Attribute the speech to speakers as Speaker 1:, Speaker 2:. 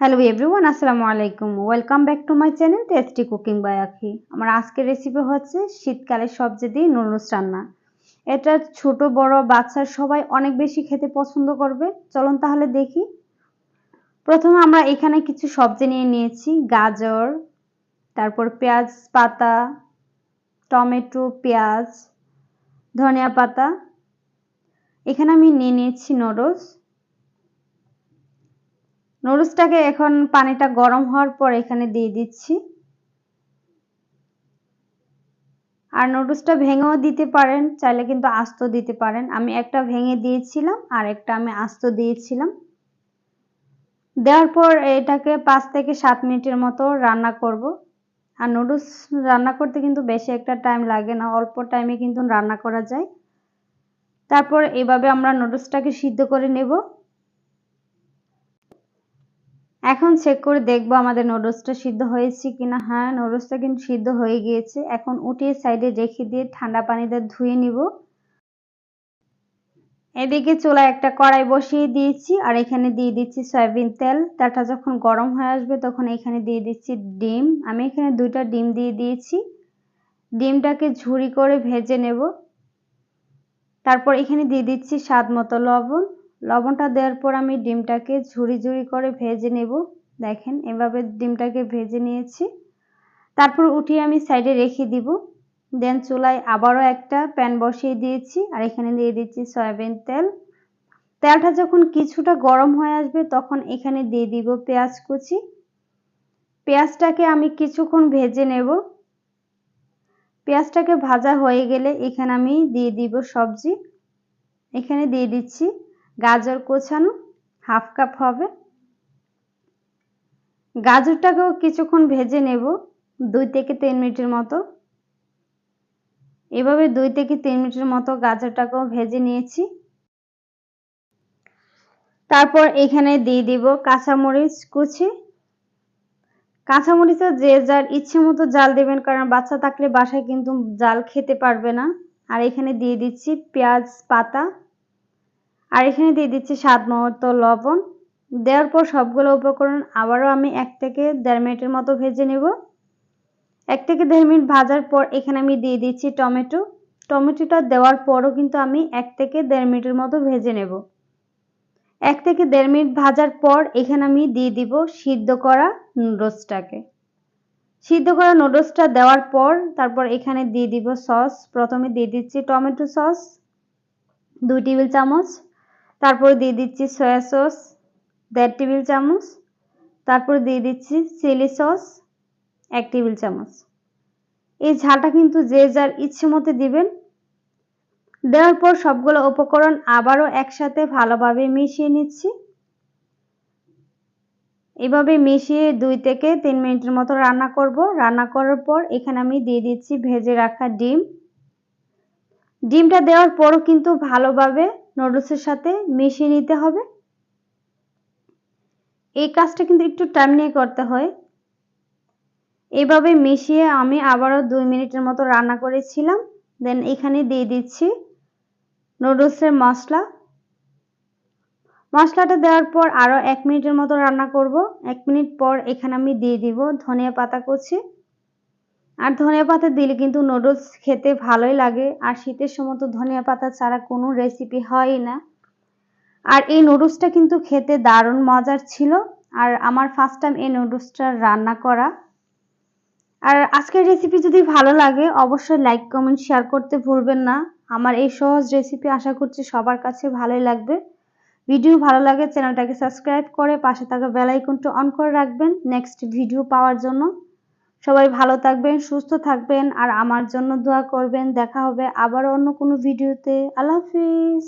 Speaker 1: Hello everyone আসসালামু আলাইকুম। Welcome back to my channel tasty cooking by Akhi আমার আজকের রেসিপি হচ্ছে শীতকালের সবজি দিয়ে নুডলস রান্না। এটা ছোট, বড় বাচ্চার সবাই অনেক বেশি খেতে পছন্দ করবে। চলুন তাহলে দেখি। প্রথমে আমরা এখানে কিছু সবজি নিয়ে নিয়েছি। গাজর, তারপর পেঁয়াজ পাতা, টমেটো, পেঁয়াজ, ধনিয়া পাতা। এখানে আমি নিয়ে নিয়েছি নুডলস। নুডলসটাকে এখন পানিটা গরম হওয়ার পর এখানে দিয়ে দিচ্ছি। আর নুডলসটা ভেঙেও দিতে পারেন, চাইলে কিন্তু আস্ত দিতে পারেন। আমি একটা ভেঙে দিয়েছিলাম, আর একটা আমি আস্ত দিয়েছিলাম। দেওয়ার পর এটাকে পাঁচ থেকে সাত মিনিটের মতো রান্না করব। আর নুডলস রান্না করতে কিন্তু বেশি একটা টাইম লাগে না, অল্প টাইমে কিন্তু রান্না করা যায়। তারপর এভাবে আমরা নুডলসটাকে সিদ্ধ করে নেব। এখন চেক করে দেখব আমাদের নুডলসটা সিদ্ধ হয়েছে কিনা। হ্যাঁ নুডলসটা কিন্তু সিদ্ধ হয়ে গিয়েছে। এখন উঠিয়ে সাইডে রেখে দিয়ে ঠান্ডা পানিতে ধুয়ে নিব। এদিকে চুলায় একটা কড়াই বসিয়ে দিয়েছি, আর এখানে দিয়ে দিচ্ছি সয়াবিন তেল। তেলটা যখন গরম হয়ে আসবে তখন এখানে দিয়ে দিচ্ছি ডিম। আমি এখানে দুইটা ডিম দিয়ে দিয়েছি। ডিমটাকে ঝুরি করে ভেজে নেব। তারপর এখানে দিয়ে দিচ্ছি স্বাদ মতো লবণ। লবণটা দেওয়ার পর আমি ডিমটাকে ঝুড়ি ঝুড়ি করে ভেজে নেব। দেখেন, এভাবে ডিমটাকে ভেজে নিয়েছি। তারপর উঠিয়ে আমি সাইডে রেখে দিব। দেন চুলায় আবারও একটা প্যান বসিয়ে দিয়েছি আর এখানে দিয়ে দিচ্ছি সয়াবিন তেল। তেলটা যখন কিছুটা গরম হয়ে আসবে তখন এখানে দিয়ে দিব পেঁয়াজ কুচি। পেঁয়াজটাকে আমি কিছুক্ষণ ভেজে নেব। পেঁয়াজটাকে ভাজা হয়ে গেলে এখানে আমি দিয়ে দিব সবজি। এখানে দিয়ে দিচ্ছি গাজর কোচানো, হাফ কাপ হবে। গাজরটাকেও কিছুক্ষণ ভেজে নেব, দুই থেকে তিন মিনিটের মতো। এভাবে দুই থেকে তিন মিনিটের মতো গাজরটাকেও ভেজে নিয়েছি। তারপর এখানে দিয়ে দিব কাঁচামরিচ কুচি। কাঁচামরিচের যে যার ইচ্ছে মতো জাল দেবেন, কারণ বাচ্চা থাকলে বাসায় কিন্তু জাল খেতে পারবে না। আর এখানে দিয়ে দিচ্ছি পেঁয়াজ পাতা। আর এখানে দিয়ে দিচ্ছি স্বাদ মতো লবণ। দেওয়ার পর সবগুলো উপকরণ আবারও আমি এক থেকে দেড় মিনিটের মতো ভেজে নেব। এক থেকে দেড় মিনিট ভাজার পর এখানে আমি দিয়ে দিচ্ছি টমেটো। টমেটোটা দেওয়ার পরও কিন্তু আমি এক থেকে দেড় মিনিটের মতো ভেজে নেব। এক থেকে দেড় মিনিট ভাজার পর এখানে আমি দিয়ে দিব সিদ্ধ করা নুডলসটাকে। সিদ্ধ করা নুডলসটা দেওয়ার পর তারপর এখানে দিয়ে দিব সস। প্রথমে দিয়ে দিচ্ছি টমেটো সস, দুই টেবিল চামচ। তারপর দিয়ে দিচ্ছি সয়া সস দেড় টেবিল চামচ। তারপর দিয়ে দিচ্ছি চিলি সস এক টেবিল চামচ। এই ঝালটা কিন্তু যে যার ইচ্ছে মতো দিবেন। দেওয়ার পর সবগুলো উপকরণ আবারও একসাথে ভালোভাবে মিশিয়ে নিচ্ছি। এভাবে মিশিয়ে দুই থেকে তিন মিনিটের মতো রান্না করব। রান্না করার পর এখানে আমি দিয়ে দিচ্ছি ভেজে রাখা ডিম। ডিমটা দেওয়ার পরও কিন্তু ভালোভাবে নুডলসের সাথে মিশিয়ে নিতে হবে। এই কাজটা কিন্তু একটু টাইম নিয়ে করতে হয়। এভাবে মিশিয়ে আমি আবারও দুই মিনিটের মতো রান্না করেছিলাম। দেন এখানে দিয়ে দিচ্ছি নুডলসের মশলা। মশলাটা দেওয়ার পর আরও এক মিনিটের মতো রান্না করব। এক মিনিট পর এখানে আমি দিয়ে দিব ধনিয়া পাতা কুচি। আর ধনিয়া পাতা দিলে কিন্তু নুডলস খেতে ভালোই লাগে। আর শীতের সময় তো ধনিয়া পাতা ছাড়া কোনো রেসিপি হয় না। আর এই নুডলসটা কিন্তু খেতে দারুণ মজার ছিল। আর আমার ফার্স্ট টাইম এই নুডলসটা রান্না করা। আর আজকের রেসিপি যদি ভালো লাগে, অবশ্যই লাইক কমেন্ট শেয়ার করতে ভুলবেন না। আমার এই সহজ রেসিপি আশা করছি সবার কাছে ভালোই লাগবে। ভিডিও ভালো লাগে চ্যানেলটাকে সাবস্ক্রাইব করে পাশে থাকা বেল আইকনটা অন করে রাখবেন। নেক্সট ভিডিও পাওয়ার জন্য। সবাই ভালো থাকবেন, সুস্থ থাকবেন, আর আমার জন্য দোয়া করবেন। দেখা হবে আবার অন্য কোনো ভিডিওতে। আল্লাহ হাফিজ।